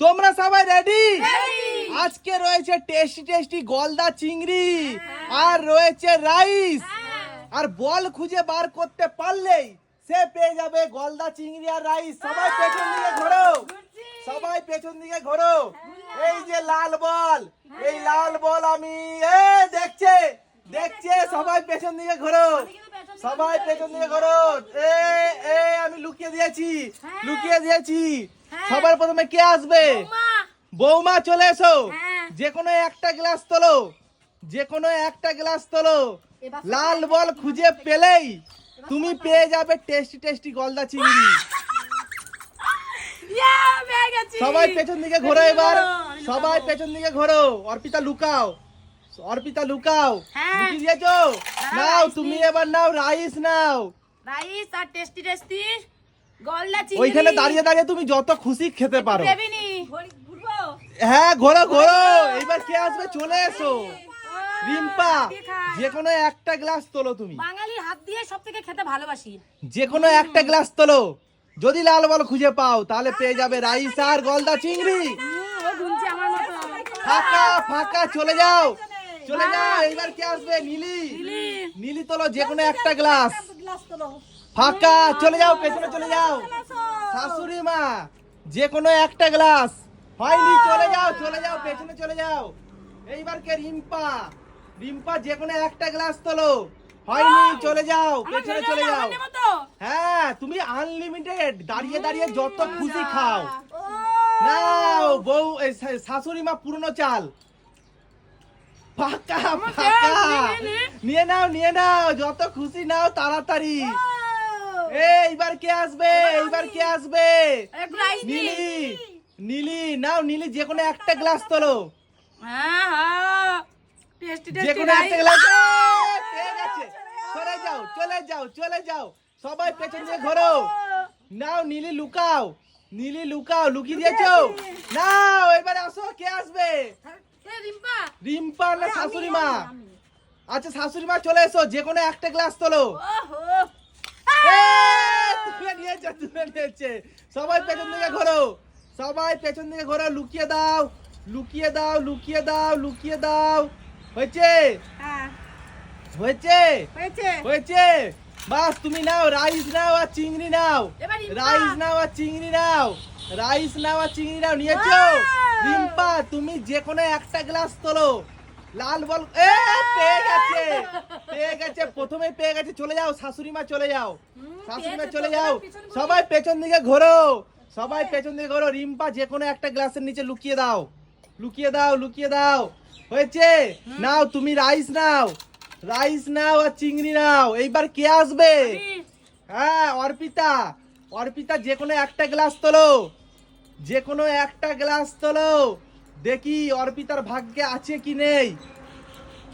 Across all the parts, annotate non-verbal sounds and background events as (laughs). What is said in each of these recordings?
তোমরা সবাই রেডি আজকে রয়েছে টেস্টি টেস্টি গলদা চিংড়ি আর রয়েছে রাইস আর বল খুঁজে বার করতে পারলেই সে পেয়ে যাবে গলদা চিংড়ি আর রাইস সবাই পেছন দিকে ঘোরো। সবাই পেছন দিকে ঘোরো। এই যে লাল বল এই লাল বল আমি এ দেখছে? দেখছে? সবাই পেছন দিকে ঘোরো। সবাই পেছন দিকে ঘোরো। এ এ আমি লুকিয়ে দিয়েছি। লুকিয়ে দিয়েছি। সবার প্রথমে কে আসবে? বৌমা। চলে এসো। হ্যাঁ। যে কোনো একটা গ্লাস তোলো। যে কোনো একটা গ্লাস তোলো। লাল বল খুঁজে পেলেই তুমি পেয়ে যাবে টেস্টি টেস্টি গলদা চিংড়ি। সবাই পেছন দিকে ঘোরো এবার। সবাই পেছন দিকে ঘোরো। অর্পিতা লুকাও। অর্পিতা লুকাও। হ্যাঁ। লুকিয়ে দিয়েছ? নাও তুমি এবার নাও রাইস নাও। রাইস আর টেস্টি টেস্টি। ওইখানে দাঁড়িয়ে দাঁড়িয়ে তুমি যত খুশি খেতে পারো। হ্যাঁ ঘোরো ঘোরো। এইবার কে আসবে? চলে এসো। রিম্পা যে কোনো একটা গ্লাস তোলো তুমি। বাঙালির হাত দিয়ে খেতে ভালোবাসি। যে কোনো একটা গ্লাস তোলো। যদি লাল বল খুঁজে পাও তাহলে পেয়ে যাবে রাইস আর গলদা চিংড়ি। ফাঁকা ফাঁকা চলে যাও। চলে যাও। এইবার কে আসবে? নীলি। নীলি। তোলো যে কোনো একটা গ্লাস। ফাঁকা চলে যাও পেছনে চলে যাও। শাশুড়ি মা যে কোনো একটা গ্লাস। হয়নি চলে যাও চলে যাও পেছনে চলে যাও। এইবার কে রিম্পা? রিম্পা যে কোনো একটা গ্লাস তোলো। হয়নি চলে যাও পেছনে চলে যাও? হ্যাঁ তুমি আনলিমিটেড দাঁড়িয়ে দাঁড়িয়ে যত খুশি খাও। নাও বউ শাশুড়ি মা পুরনো চাল। ফাঁকা ফাঁকা। নিয়ে নাও নিয়ে নাও যত খুশি নাও তাড়াতাড়ি। এইবার কে আসবে? এইবার কে আসবে। নীলি নীলি নাও নীলি যে কোনো একটা গ্লাস তোলো। হ্যাঁ হ্যাঁ। যে কোনো একটা গ্লাস। সরে যাও চলে যাও চলে যাও। সবাই পেছন দিয়ে ঘোরো। নাও নীলি লুকাও। নীলি লুকাও লুকিয়ে দিয়েছ? নাও এবারে আসো কে আসবে? রিম্পা। রিম্পা না শাশুড়ি মা? আচ্ছা শাশুড়ি মা চলে এসো যে কোনো একটা গ্লাস তোলো। তুলে নিয়েছে তুলে নিয়েছে। সবাই পেছন দিকে ঘোরো। সবাই পেছন দিকে ঘোরো লুকিয়ে দাও লুকিয়ে দাও লুকিয়ে দাও লুকিয়ে দাও। হয়েছে? হ্যাঁ। হয়েছে? হয়েছে। হয়েছে? বাস তুমি নাও রাইস নাও আর চিংড়ি নাও। রাইস নাও আর চিংড়ি নাও। রাইস নাও আর চিংড়ি নাও নিয়েছো? রিম্পা তুমি যে কোনো একটা গ্লাস তোলো। লাল বল এ পেয়ে গেছে। পেয়ে গেছে প্রথমে পেয়ে গেছে চলে যাও শাশুড়ি মা চলে যাও। শাশুড়ি মা চলে যাও। সবাই পেছন দিকে ঘোরো। সবাই পেছন দিকে ঘোরো। রিম্পা যে কোনো একটা গ্লাসের নিচে লুকিয়ে দাও। লুকিয়ে দাও লুকিয়ে দাও। হয়েছে? নাও তুমি রাইস নাও। রাইস নাও আর চিংড়ি নাও। এইবার কে আসবে? হ্যাঁ অর্পিতা। অর্পিতা যে কোনো একটা গ্লাস তোলো। যে কোনো একটা গ্লাস তোলো। দেখি অর্পিতার ভাগ্যে আছে কি নেই।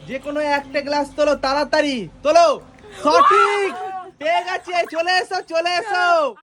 যে কোনো একটা গ্লাস তোলো তাড়াতাড়ি। তোলো সঠিক। (laughs) পেয়ে গেছে চলে এসো চলে এসো।